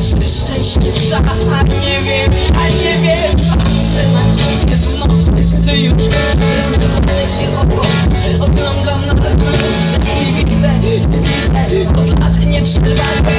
że szczęście A nie wiem, a nie wiem Patrzę na ciebie w nocy No już wiesz, zmieniamy się obok Oglądam na nas i widzę, widzę Od lat nie przerwałem